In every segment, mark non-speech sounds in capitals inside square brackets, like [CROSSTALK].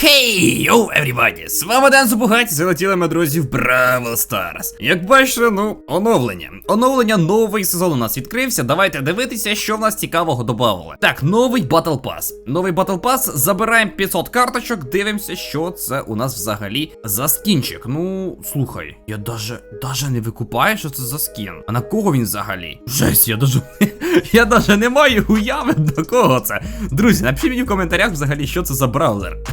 Хей, йоу, everybody! З вами Ден Зубугаті, залетіли ми, друзі, в Бравл Старс. Як бачите, ну, оновлення. Оновлення, новий сезон у нас відкрився. Давайте дивитися, що в нас цікавого додавали. Так, новий Батл Пас. Новий Батл Пас, забираємо 500 карточок, дивимося, що це у нас взагалі за скінчик. Ну, слухай, я даже, даже не викупаю, що це за скін. А на кого він взагалі? Жесть, я даже. Я даже не маю уяви до кого це. Друзі, напишіть мені в коментарях взагалі, що це за браузер. [LAUGHS]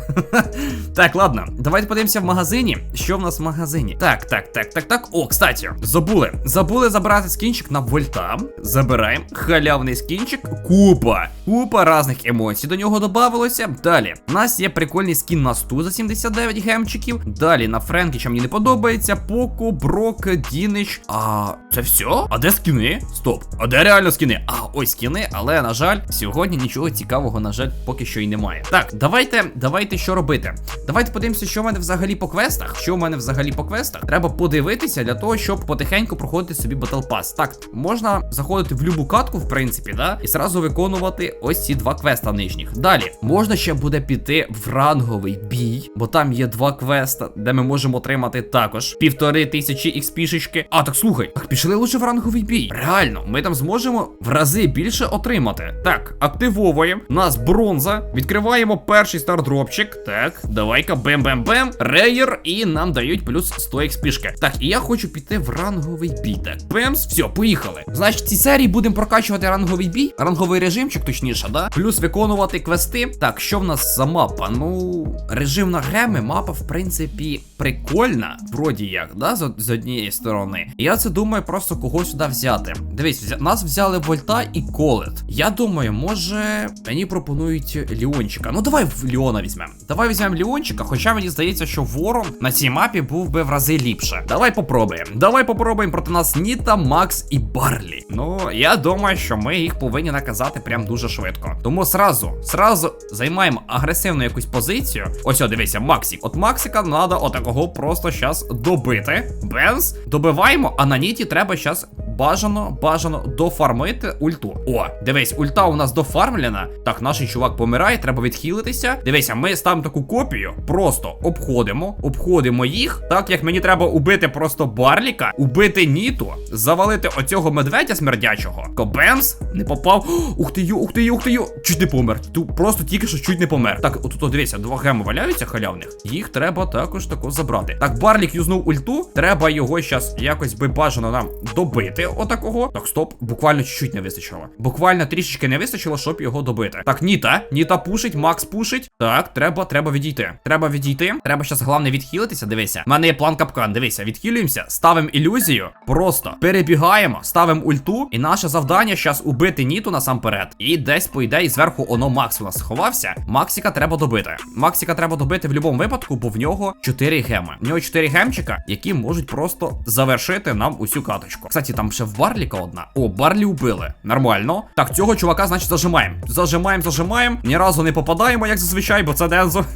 Так, ладно, давайте подивимося в магазині. Що в нас в магазині? Так, так, так, так, так. О, кстати, забули. Забули забрати скінчик на вольта. Забираємо. Халявний скінчик. Купа. Купа різних емоцій до нього додавалося. Далі. У нас є прикольний скін на сту за 79 гемчиків. Далі на Френкіча мені не подобається. Поко, Брок, Дінич. А це все? А де скіни? Стоп. А де реально скіни? А, ось скіни, але на жаль, сьогодні нічого цікавого, на жаль, поки що і немає. Так, давайте, давайте що робити. Давайте подивимося, що в мене взагалі по квестах. Що в мене взагалі по квестах? Треба подивитися для того, щоб потихеньку проходити собі Battle Pass. Так, можна заходити в любу катку, в принципі, да, і зразу виконувати ось ці два квеста нижніх. Далі можна ще буде піти в ранговий бій, бо там є два квеста, де ми можемо отримати також півтори тисячі XP-шечки. А, так слухай, так пішли лише в ранговий бій. Реально, ми там зможемо в рази більше отримати. Так, активовуємо. Нас бронза. Відкриваємо перший стардропчик. Так, давай-ка бем-бем-бем. Рейер, і нам дають плюс 100 XP-шки. Так, і я хочу піти в ранговий бій. Так, бемс, все, поїхали. Значить, в цій серії будемо прокачувати ранговий бій, ранговий режимчик, точніше, да? Плюс виконувати квести. Так, що в нас за мапа? Ну, режим на геми, мапа, в принципі, прикольна, вроді як, да, з, з однієї сторони. Я це думаю, просто когось сюди взяти. Дивись, взя... нас взяли Вольта і Колет. Я думаю, може мені пропонують Ліончика. Ну давай в Ліона візьмемо. Давай візьмемо Ліончика, хоча мені здається, що Ворон на цій мапі був би в рази ліпше. Давай попробуємо. Давай попробуємо проти нас Ніта, Макс і Барлі. Ну, я думаю, що ми їх повинні наказати прям дуже швидко. Тому сразу, сразу займаємо агресивну якусь позицію. Ось, о, дивися, Максик. От Максика треба отакого просто щас добити. Бенз, добиваємо, а на Ніті треба щас бажано, бажано дофармити ульту. О, дивись, ульта у нас дофармлена. Так, наш чувак помирає, треба відхилитися. Дивися, ми ставимо таку копію, просто обходимо, обходимо їх. Так як мені треба убити просто Барліка, убити Ніту, завалити оцього медведя смердячого. Кобемс не попав. О, [GASPS] Ух ти ю, ух ти ю, ух ти ю. Чуть не помер. Ту просто тільки що чуть не помер. Так, от тут дивися, два геми валяються халявних. Їх треба також тако забрати. Так, Барлік юзнув ульту. Треба його щас якось би бажано нам добити. Отакого. Так, стоп, буквально чуть-чуть не вистачило. Буквально трішечки не вистачило, щоб його добити. Так, Ніта, Ніта пушить, Макс пушить. Так, треба, треба відійти. Треба відійти. Треба щас головне відхилитися. Дивися. У мене є план капкан. Дивися, відхилюємося, ставимо ілюзію. Просто перебігаємо, ставимо ульту. І наше завдання щас убити Ніту насамперед. І десь, по ідеї, зверху оно Макс у нас сховався. Максика треба добити. Максика треба добити в будь-якому випадку, бо в нього 4 геми. В нього 4 гемчика, які можуть просто завершити нам усю каточку. Кстати, там ще в Барліка одна. О, Барлі убили. Нормально. Так, цього чувака, значить, зажимаємо. Зажимаємо, зажимаємо. Ні разу не попадаємо, як зазвичай, бо це Дензо. [LAUGHS]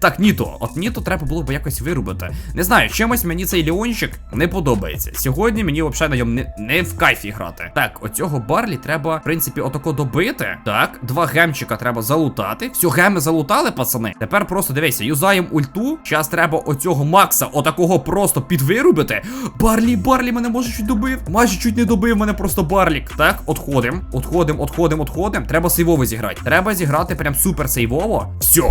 Так, Ніто. От Ніто треба було б якось вирубити. Не знаю, чимось мені цей Леончик не подобається. Сьогодні мені взагалі на ньому не, в кайфі грати. Так, оцього Барлі треба, в принципі, отако добити. Так, два гемчика треба залутати. Все, геми залутали, пацани. Тепер просто дивися, юзаємо ульту. Зараз треба оцього Макса, отакого просто підвирубити. Барлі, Барлі мене може чуть добив. Майже чуть не добив мене просто Барлік. Так, отходим, отходим, отходим, отходим. Треба сейвово зіграти. Треба зіграти прям супер сейвово. Все,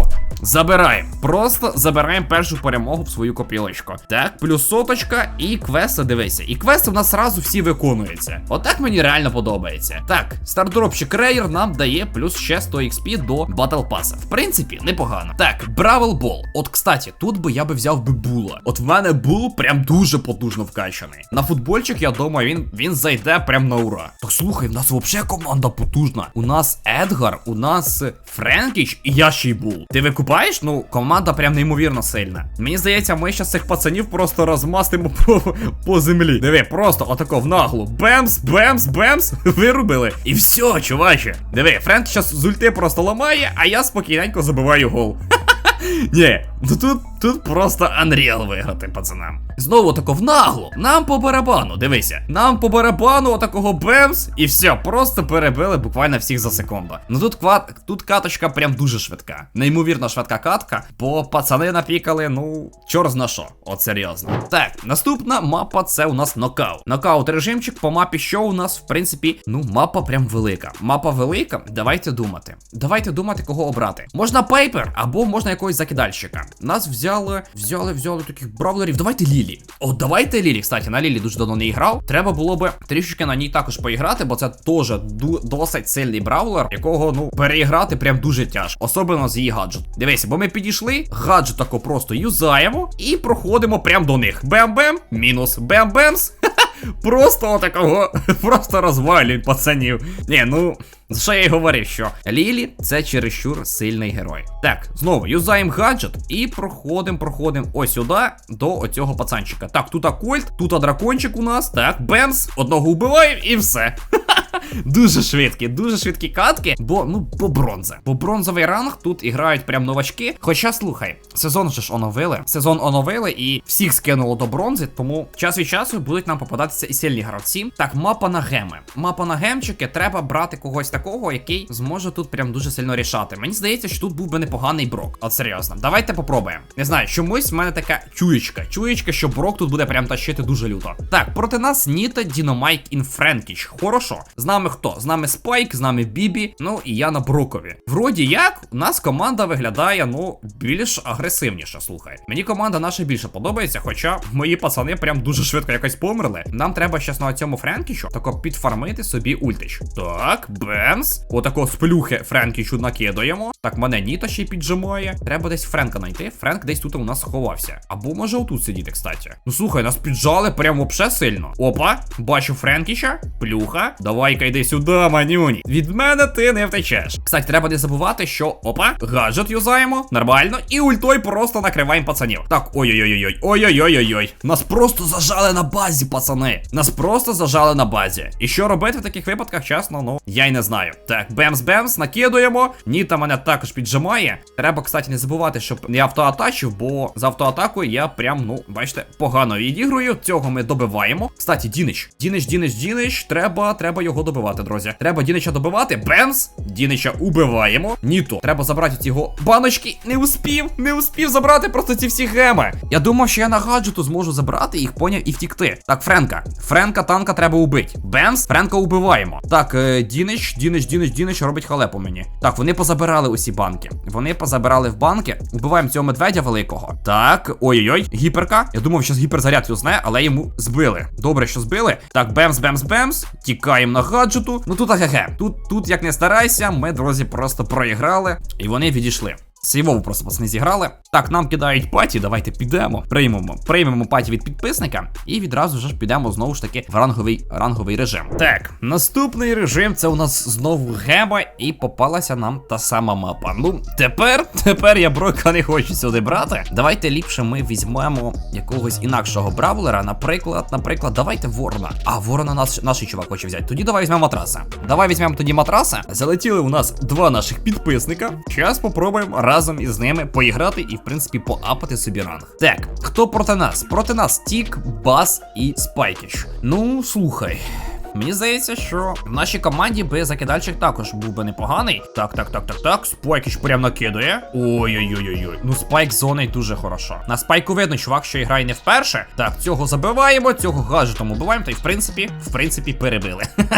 забираємо. Просто забираємо першу перемогу в свою копілочку. Так, плюс соточка і квести, дивися. І квести в нас сразу всі виконуються. Отак мені реально подобається. Так, стардропчик Рейер нам дає плюс ще 100 XP до Battle Pass. В принципі, непогано. Так, Бравл Бол. От, кстати, тут би я би взяв би була. От в мене бул прям дуже потужно вкачаний. На футбольчик, я думаю, він він зайде прям на ура. Так слухай, в нас взагалі команда потужна. У нас Едгар, у нас Френкіч і я ще й бул. Ти викупаєш? Ну, команда прям неймовірно сильна. Мені здається, ми щас цих пацанів просто розмастимо [LAUGHS] по, по землі. Диви, просто отако в наглу. Бемс, бемс, бемс. [LAUGHS] Вирубили. І все, чуваче. Диви, Френк щас з ульти просто ламає, а я спокійненько забиваю гол. [LAUGHS] Ні, ну тут, тут просто Unreal виграти, пацанам. Знову тако наглу. Нам по барабану, дивися. Нам по барабану отакого бемс, і все, просто перебили буквально всіх за секунду. Ну тут квад, тут каточка прям дуже швидка. Неймовірно швидка катка, бо пацани напікали, ну, чор зна що. От серйозно. Так, наступна мапа це у нас нокаут. Нокаут режимчик по мапі, що у нас, в принципі, ну, мапа прям велика. Мапа велика, давайте думати. Давайте думати, кого обрати. Можна пейпер, або можна якогось закидальщика. Нас взяли, взяли, взяли таких бравлерів. Давайте Лілі. О, давайте Лілі. Кстати, на Лілі дуже давно не грав. Треба було би трішечки на ній також поіграти, бо це теж досить сильний бравлер, якого ну переіграти прям дуже тяжко. Особливо з її гаджет. Дивися, бо ми підійшли, гаджет тако просто юзаємо і проходимо прям до них. Бем-бем, мінус бем-бемс. [LAUGHS] Просто отакого, [LAUGHS] просто розвалюють пацанів. Ні, ну. За що я й говорив, що Лілі це чересчур сильний герой. Так, знову юзаємо гаджет і проходимо, проходимо ось сюди до оцього пацанчика. Так, тут кольт, тут дракончик у нас. Так, бемс, одного вбиваємо і все. [LAUGHS] Дуже швидкі, дуже швидкі катки, бо ну по бронзе. Бо бронзовий ранг тут і прям новачки. Хоча слухай, сезон же ж оновили. Сезон оновили і всіх скинуло до бронзи, тому час від часу будуть нам попадатися і сильні гравці. Так, мапа на геми. Мапа на гемчики, треба брати когось такого, який зможе тут прям дуже сильно рішати. Мені здається, що тут був би непоганий брок. От серйозно. Давайте попробуємо. Не знаю, чомусь в мене така чуєчка. Чуєчка, що брок тут буде прям тащити дуже люто. Так, проти нас Ніта Діномайк Інфренкіч. Хорошо. З нами хто? З нами Спайк, з нами Бібі, ну і я на Брокові. Вроді як, у нас команда виглядає, ну, більш агресивніше, слухай. Мені команда наша більше подобається, хоча мої пацани прям дуже швидко якось померли. Нам треба щас на цьому Френкічу тако підфармити собі ультич. Так, бемс. Отако з плюхи Френкічу накидаємо. Так, мене Ніта ще й піджимає. Треба десь Френка знайти. Френк десь тут у нас сховався. Або може отут сидіти, кстати. Ну слухай, нас піджали прям вообще сильно. Опа, бачу Френкіча, плюха. Давай-ка йди сюди, манюні. Від мене ти не втечеш. Кстати, треба не забувати, що опа, гаджет юзаємо. Нормально. І ультой просто накриваємо пацанів. Так, ой-ой-ой-ой. Ой-ой-ой-ой-ой. Нас просто зажали на базі, пацани. Нас просто зажали на базі. І що робити в таких випадках, чесно, ну я й не знаю. Так, бемс-бемс, накидуємо. Ніта мене також піджимає. Треба, кстати, не забувати, щоб не автоатачив, бо з автоатакою я прям, ну, бачите, погано відіграю. Цього ми добиваємо. Кстати, Дінич. Дінич, Дінич, Дінич. Треба, треба його добивати, друзі. Треба Дінича добивати. Бемс. Дінича убиваємо. Ніто. Треба забрати його баночки. Не успів, не успів забрати просто ці всі геми. Я думав, що я на гаджету зможу забрати їх, поняв і втікти. Так, Френка. Френка танка треба убити. Бемс, Френка убиваємо. Так, е, Дінич, Дінич, Дінич, Дінич робить халепу мені. Так, вони позабирали усі банки. Вони позабирали в банки. Убиваємо цього медведя великого. Так, ой-ой-ой, гіперка. Я думав, що гіперзаряд юзне, але йому збили. Добре, що збили. Так, бемс, бемс, бемс. Тікаємо на гаджету. Ну тут агеге. Тут, тут, як не старайся, ми, друзі, просто проіграли. І вони відійшли. Сейвову просто пацани зіграли. Так, нам кидають паті, давайте підемо. Приймемо. Приймемо паті від підписника і відразу ж підемо знову ж таки в ранговий ранговий режим. Так, наступний режим це у нас знову геба, і попалася нам та сама мапа. Ну, тепер, тепер я брока не хочу сюди брати. Давайте ліпше ми візьмемо якогось інакшого бравлера. Наприклад, наприклад, давайте ворона. А ворона наш, наш чувак хоче взяти. Тоді давай візьмемо матраса. Давай візьмемо тоді матраса. Залетіли у нас два наших підписника. Зараз попробуємо разом із ними поіграти і, в принципі, поапати собі ранг. Так, хто проти нас? Проти нас Тік, Бас і Спайкіч. Ну, слухай. Мені здається, що в нашій команді би закидальчик також був би непоганий. Так, так, так, так, так. Спайкіч прям накидує. Ой-ой-ой-ой. Ну, спайк з зоною дуже хорошо. На спайку видно, чувак, що грає не вперше. Так, цього забиваємо, цього гаджетом убиваємо, та й в принципі, в принципі, перебили. [LAUGHS]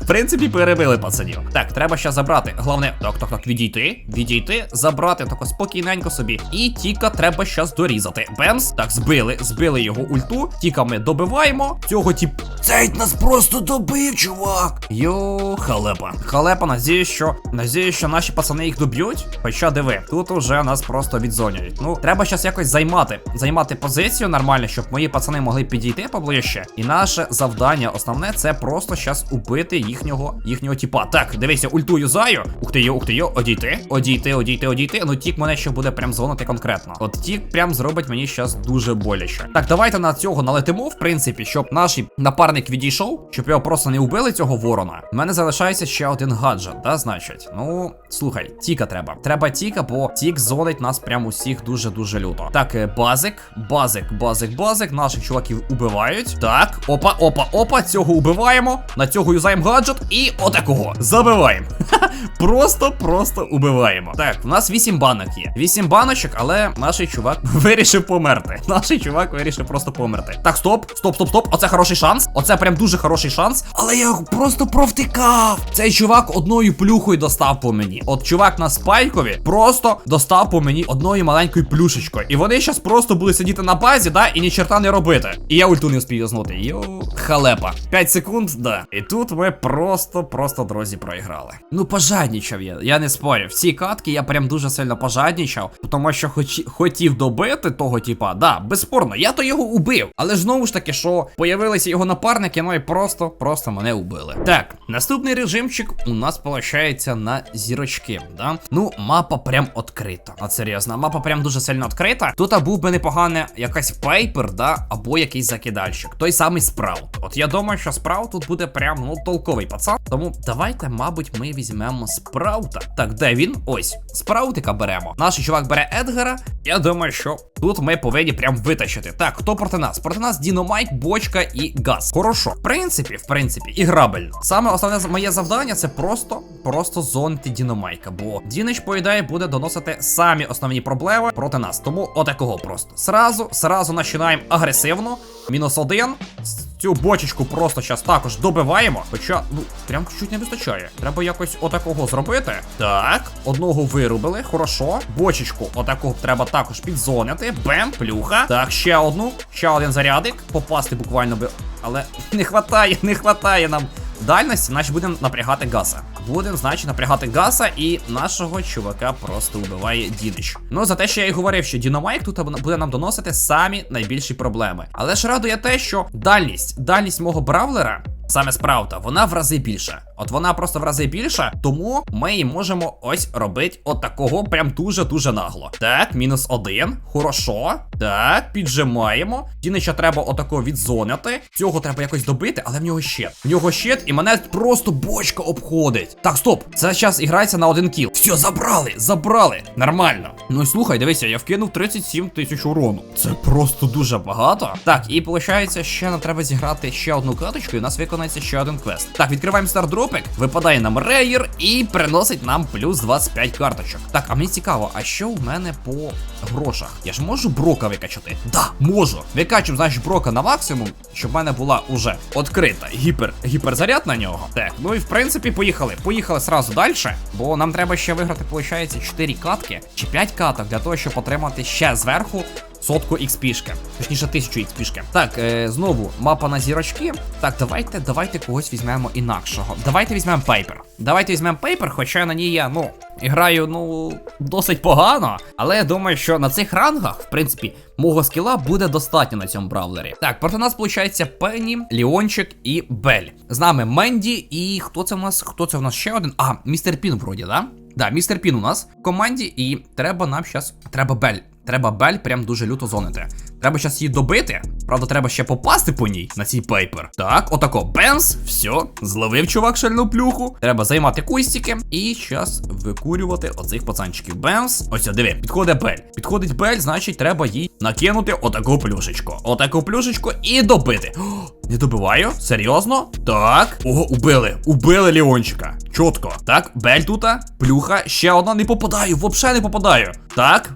В принципі, перебили пацанів. Так, треба ще забрати. Головне, так, так, так, відійти, відійти, забрати тако спокійненько собі. І Тіка треба щас дорізати. Бемс. Так, збили, збили його ульту. Тіка ми добиваємо. Цього тип. Цей нас просто добив, чувак. Йо, халепа. Халепа, надіюсь, що надіюсь, що наші пацани їх доб'ють. Хоча диви, тут уже нас просто відзонюють. Ну, треба щас якось займати. Займати позицію нормально, щоб мої пацани могли підійти поближче. І наше завдання основне це просто щас убити їхнього їхнього тіпа. Так, дивися, ульту юзаю. Ух ти йо, ух ти йо, одійти, одійти, одійти, одійти. Ну тік мене ще буде прям зонити конкретно. От тік прям зробить мені щас дуже боляче. Так, давайте на цього налетимо, в принципі, щоб наш напарник відійшов, щоб його його просто не вбили, цього ворона. У мене залишається ще один гаджет, да, значить. Ну, слухай, тіка треба. Треба тіка, бо тік зонить нас прям усіх дуже-дуже люто. Так, е, базик, базик, базик, базик. Наших чуваків убивають. Так, опа, опа, опа, цього убиваємо. На цього юзаємо гаджет і отакого. Забиваємо. [LAUGHS] Просто, просто убиваємо. Так, у нас 8 банок є. 8 баночок, але наш чувак [LAUGHS] вирішив померти. Наш чувак вирішив просто померти. Так, стоп, стоп, стоп, стоп. Оце хороший шанс. Оце прям дуже хороший шанс. Але я просто провтикав. Цей чувак одною плюхою достав по мені. От чувак на спайкові просто достав по мені одною маленькою плюшечкою. І вони зараз просто будуть сидіти на базі, да, і ні черта не робити. І я ульту не успію юзнути. Йоу, халепа. 5 секунд, да. І тут ми просто, просто, друзі, проіграли. Ну, пожаднічав я, я не спорю. В цій катки я прям дуже сильно пожаднічав, тому що хоч, хотів добити того типа, да, безспорно, я то його убив. Але ж знову ж таки, що появилися його напарники, ну і просто, просто мене убили. Так, наступний режимчик у нас виходить на зірочки, да? Ну, мапа прям відкрита. А серйозно, мапа прям дуже сильно відкрита. Тут був би непогане якась пейпер, да, або якийсь закидальщик. Той самий спраут. От я думаю, що спраут тут буде прям ну толковий пацан. Тому давайте, мабуть, ми візьмемо спраута. Так, де він? Ось, спраутика беремо. Наш чувак бере Едгара. Я думаю, що тут ми повинні прям витащити. Так, хто проти нас? Проти нас Діномайк, бочка і газ. Хорошо. В принципі, в принципі, іграбельно. Саме основне моє завдання це просто, просто зонити Діномайка. Бо Дінич, по ідеї, буде доносити самі основні проблеми проти нас. Тому отакого просто. Сразу, сразу починаємо агресивно. Мінус один. Цю бочечку просто зараз також добиваємо. Хоча, ну, прям чуть не вистачає. Треба якось отакого зробити. Так, одного вирубили, хорошо. Бочечку отакого треба також підзонити. Бем, плюха. Так, ще одну, ще один зарядик. Попасти буквально би. Але [LAUGHS] не хватає, не хватає нам дальності, значить будемо напрягати гаса. Будемо, значить, напрягати гаса, і нашого чувака просто вбиває Дінич. Ну, за те, що я і говорив, що Дінамайк тут буде нам доносити самі найбільші проблеми. Але ж радує те, що дальність, дальність мого бравлера. Саме спраута, вона в рази більша. От вона просто в рази більша, тому ми її можемо ось робити от такого прям дуже-дуже нагло. Так, мінус один. Хорошо. Так, піджимаємо. Дінича треба отако відзоняти. Цього треба якось добити, але в нього щит. В нього щит, і мене просто бочка обходить. Так, стоп. Це зараз іграється на один кіл. Все, забрали, забрали. Нормально. Ну і слухай, дивися, я вкинув 37 тисяч урону. Це просто дуже багато. Так, і виходить, ще нам треба зіграти ще одну каточку, і нас виконається ще один квест. Так, відкриваємо стардропик, випадає нам рейер і приносить нам плюс 25 карточок. Так, а мені цікаво, а що у мене по грошах? Я ж можу брока викачати? Да, можу. Викачуємо, значить, брока на максимум, щоб в мене була уже відкрита гіпер, гіперзаряд на нього. Так, ну і в принципі, поїхали. Поїхали сразу далі, бо нам треба ще виграти, виходить, 4 катки чи 5 каток для того, щоб отримати ще зверху сотку XP-шки. Точніше, тисячу XP-шки. Так, е, знову мапа на зірочки. Так, давайте, давайте когось візьмемо інакшого. Давайте візьмемо Пейпер. Давайте візьмемо Пейпер, хоча на ній я, ну, граю, ну, досить погано. Але я думаю, що на цих рангах, в принципі, мого скіла буде достатньо на цьому бравлері. Так, проти нас, виходить, Пенні, Ліончик і Бель. З нами Менді і хто це в нас? Хто це в нас ще один? А, містер Пін, вроді, да? Да, містер Пін у нас в команді, і треба нам зараз. Треба Бель. Треба Бель прям дуже люто зонити. Треба зараз її добити. Правда, треба ще попасти по ній на цей пейпер. Так, отако. Бенс, все, зловив чувак шальну плюху. Треба займати кустики. І зараз викурювати оцих пацанчиків. Бенс. Ось, диви, підходить Бель. Підходить Бель, значить, треба їй накинути отаку плюшечку. Отаку плюшечку і добити. О, не добиваю? Серйозно? Так. Ого, убили. Убили Ліончика. Чотко. Так, Бель тута. Плюха. Ще одна. Не попадаю. Взагалі не попадаю. Так.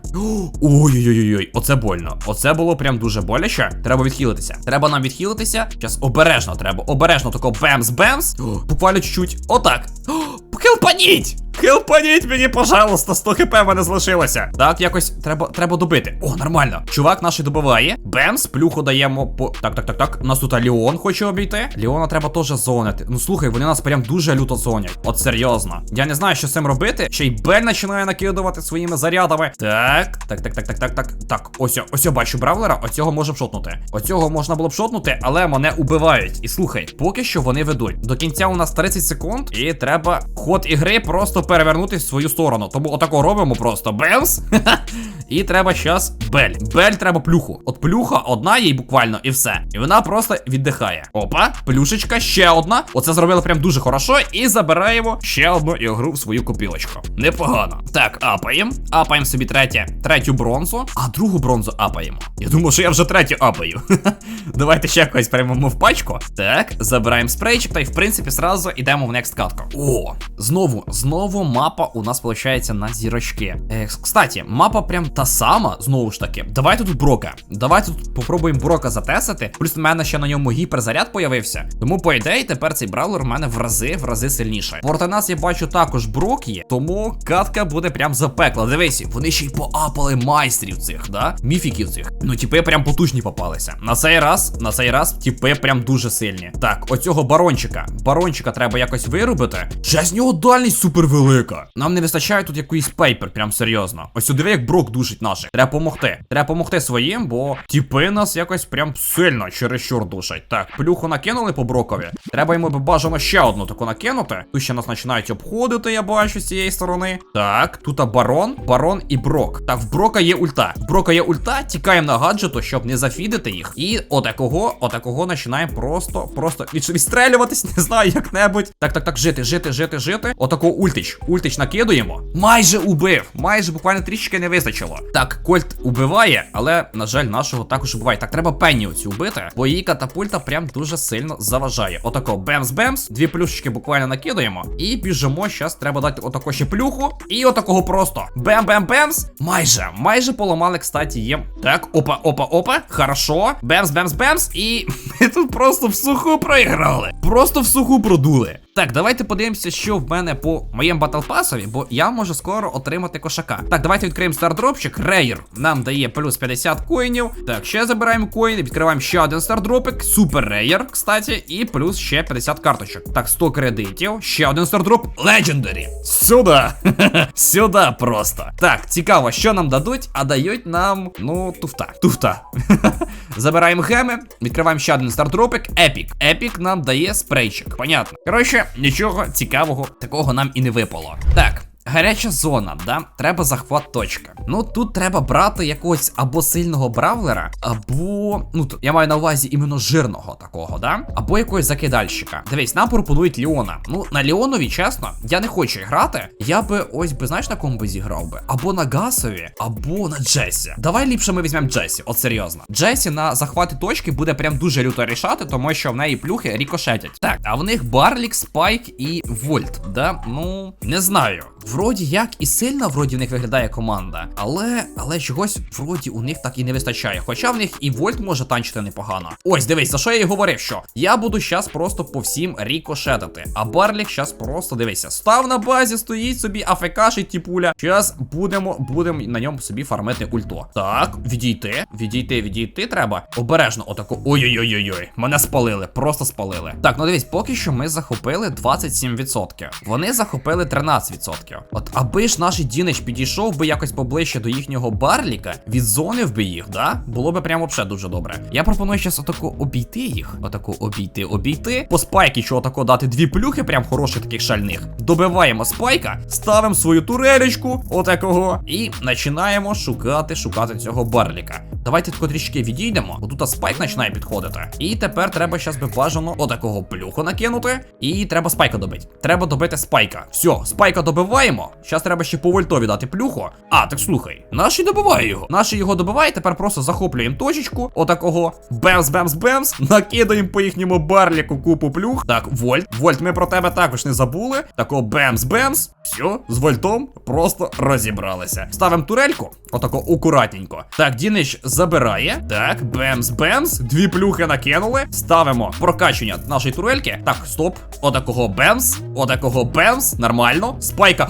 Ой-ой-ой, оце больно. Оце було прям дуже боляче. Треба відхилитися. Треба нам відхилитися. Зараз обережно треба. Обережно тако бемс-бемс. Буквально чуть-чуть. Отак. [GASPS] Хелпаніть! Хелпаніть мені, пожалуйста, 100 хп в мене залишилося. Так, якось треба треба добити. О, нормально. Чувак наш добиває. Бемс, плюху даємо по. Так, так, так, так. У нас тут Ліон хоче обійти. Ліона треба теж зонити. Ну слухай, вони нас прям дуже люто зонять. От серйозно. Я не знаю, що з цим робити. Ще й Бель починає накидувати своїми зарядами. Так, так, так, так, так, так, так. Так, ось, ось я бачу бравлера, оцього можемо шотнути. Оцього можна було б шотнути, але мене убивають. І слухай, поки що вони ведуть. До кінця у нас 30 секунд, і треба ход ігри просто перевернути в свою сторону. Тому отако робимо просто. Бемс. [LAUGHS] І треба щас бель. Бель треба плюху. От плюха одна їй буквально і все. І вона просто віддихає. Опа, плюшечка, ще одна. Оце зробили прям дуже хорошо. І забираємо ще одну ігру в свою копілочку. Непогано. Так, апаємо. Апаємо собі третє, третю бронзу, а другу бронзу апаємо. Я думав, що я вже третю апаю. [LAUGHS] Давайте ще когось приймемо в пачку. Так, забираємо спрейчик, та й в принципі зразу йдемо в next катку. О, знову, знову мапа у нас виходить на зірочки. Е, кстати, мапа прям та сама, знову ж таки. Давайте тут брока. Давайте тут попробуємо брока затестити. Плюс в мене ще на ньому гіперзаряд появився. Тому, по ідеї, тепер цей бравлер в мене в рази, в рази сильніший. Проти нас я бачу також брок є, тому катка буде прям запекла. Дивись, вони ще й поапали майстрів цих, да? Міфіків цих. Ну, типи прям потужні попалися. На цей раз, на цей раз, типи прям дуже сильні. Так, оцього барончика. Барончика треба якось вирубити. Ще з нього дальність супер велика. Нам не вистачає тут якийсь пейпер, прям серйозно. Ось сюди як брок душить наших. Треба помогти. Треба помогти своїм, бо типи нас якось прям сильно чересчур душать. Так, плюху накинули по брокові. Треба йому бажано ще одну таку накинути. Тут ще нас починають обходити, я бачу з цієї сторони. Так, тут барон, барон і брок. Так, в брока є ульта. В брока є ульта, тікаємо на гаджету, щоб не зафідити їх. І отакого, отакого починаємо просто, просто відстрелюватись, [LAUGHS] не знаю, як-небудь. Так, так, так, жити, жити, жити, жити. Отакого ультич. Ультич накидуємо. Майже убив. Майже буквально трішки не вистачило. Так, Кольт убиває, але, на жаль, нашого також убиває. Так, треба Пенні оцю убити, бо її катапульта прям дуже сильно заважає. Отако бемс-бемс, дві плюшечки буквально накидаємо. І біжимо. Щас треба дати отако ще плюху. І отакого просто. Бем-бем-бемс. Майже, майже поламали, кстати, є. Так, опа, опа, опа. Хорошо. Бемс-бемс-бемс. І [LAUGHS] ми тут просто в суху проіграли. Просто в суху продули. Так, давайте подивимося, що в мене по моєму батлпасові, бо я можу скоро отримати кошака. Так, давайте відкриємо стардропчик. Рейер нам дає плюс 50 коїнів. Так, ще забираємо коїни, відкриваємо ще один стардропик. Супер рейер, кстати, і плюс ще 50 карточок. Так, 100 кредитів, ще один стардроп. Легендарі. Сюди. [LAUGHS] Сюди просто. Так, цікаво, що нам дадуть, а дають нам, ну, туфта. Туфта. [LAUGHS] Забираємо геми, відкриваємо ще один стардропик. Епік. Епік нам дає спрейчик. Понятно. Коротше, нічого цікавого такого нам і не випало. Так. Гаряча зона, да? Треба захват точка. Ну тут треба брати якогось або сильного бравлера, або. Ну тут я маю на увазі іменно жирного такого, да? Або якогось закидальщика. Дивись, нам пропонують Ліона. Ну, на Ліонові, чесно, я не хочу грати. Я би ось би, знаєш, на кому би зіграв би? Або на Гасові, або на Джесі. Давай ліпше ми візьмемо Джесі, от серйозно. Джесі на захваті точки буде прям дуже люто рішати, тому що в неї плюхи рікошетять. Так, а в них Барлік, Спайк і Вольт. Да? Ну, не знаю. Вроді як і сильно вроді в них виглядає команда, але але чогось вроді у них так і не вистачає. Хоча в них і Вольт може танчити непогано. Ось, дивись, за що я і говорив, що я буду щас просто по всім рікошетити. А Барлік щас просто дивися, став на базі, стоїть собі, афекашить тіпуля. Щас будемо будемо на ньому собі фармити ульто. Так, відійти, відійти, відійти треба. Обережно, отако. Ой-ой-ой-ой, мене спалили, просто спалили. Так, ну дивись, поки що ми захопили 27%. Вони захопили 13%. От аби ж наш Дінич підійшов би якось поближче до їхнього барліка, відзонив би їх, да? Було би прямо взагалі дуже добре. Я пропоную зараз отако обійти їх. Отако обійти, обійти. По спайки, що отако дати дві плюхи, прям хороших таких шальних. Добиваємо спайка, ставимо свою турелечку, отакого, і починаємо шукати, шукати цього барліка. Давайте тако трішки відійдемо, бо тут спайк починає підходити. І тепер треба щас би бажано отакого плюху накинути. І треба спайка добити. Треба добити спайка. Все, спайка добиваємо. Зараз треба ще по вольтові дати плюху. А, так слухай, наші добиває його. Наші його добиває, тепер просто захоплюємо точечку. Отакого. Бемс, бемс, бемс. Накидаємо по їхньому барліку купу плюх. Так, вольт. Вольт, ми про тебе також не забули. Тако бемс, бемс. Все, з вольтом просто розібралися. Ставимо турельку. Отако акуратненько. Так, Дінич забирає. Так, бемс, бемс. Дві плюхи накинули. Ставимо прокачення нашої турельки. Так, стоп. Отакого бемс. Отакого бемс. Нормально. Спайка.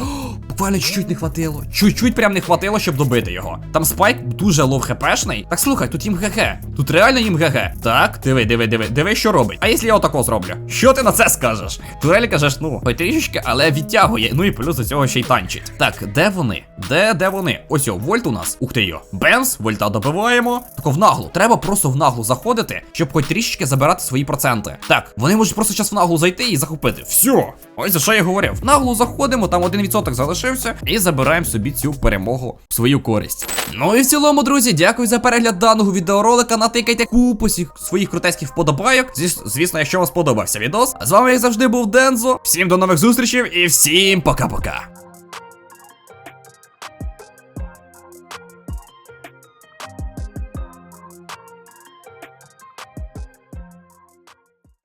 Буквально чуть-чуть не хватило. Чуть-чуть прям не хватило, щоб добити його. Там спайк дуже лов хпшний. Так слухай, тут їм ГГ. Тут реально їм ГГ. Так, диви, диви, диви, диви, що робить. А якщо я отако зроблю? Що ти на це скажеш? Турель кажеш, ну, хоч трішечки, але відтягує. Ну і плюс до цього ще й танчить. Так, де вони? Де, де вони? Ось о, вольт у нас. Ух ти йо. Бемс, вольта добиваємо. Тако в наглу. Треба просто в наглу заходити, щоб хоч трішечки забирати свої проценти. Так, вони можуть просто зараз в наглу зайти і захопити. Все. Ось за що я говорив. Наглу заходимо, там 1% залишився, і забираємо собі цю перемогу в свою користь. Ну і в цілому, друзі, дякую за перегляд даного відеоролика. Натикайте купу своїх крутецьких вподобайок. Звісно, якщо вам сподобався відос. З вами, як завжди, був Дензо. Всім до нових зустрічей і всім пока-пока.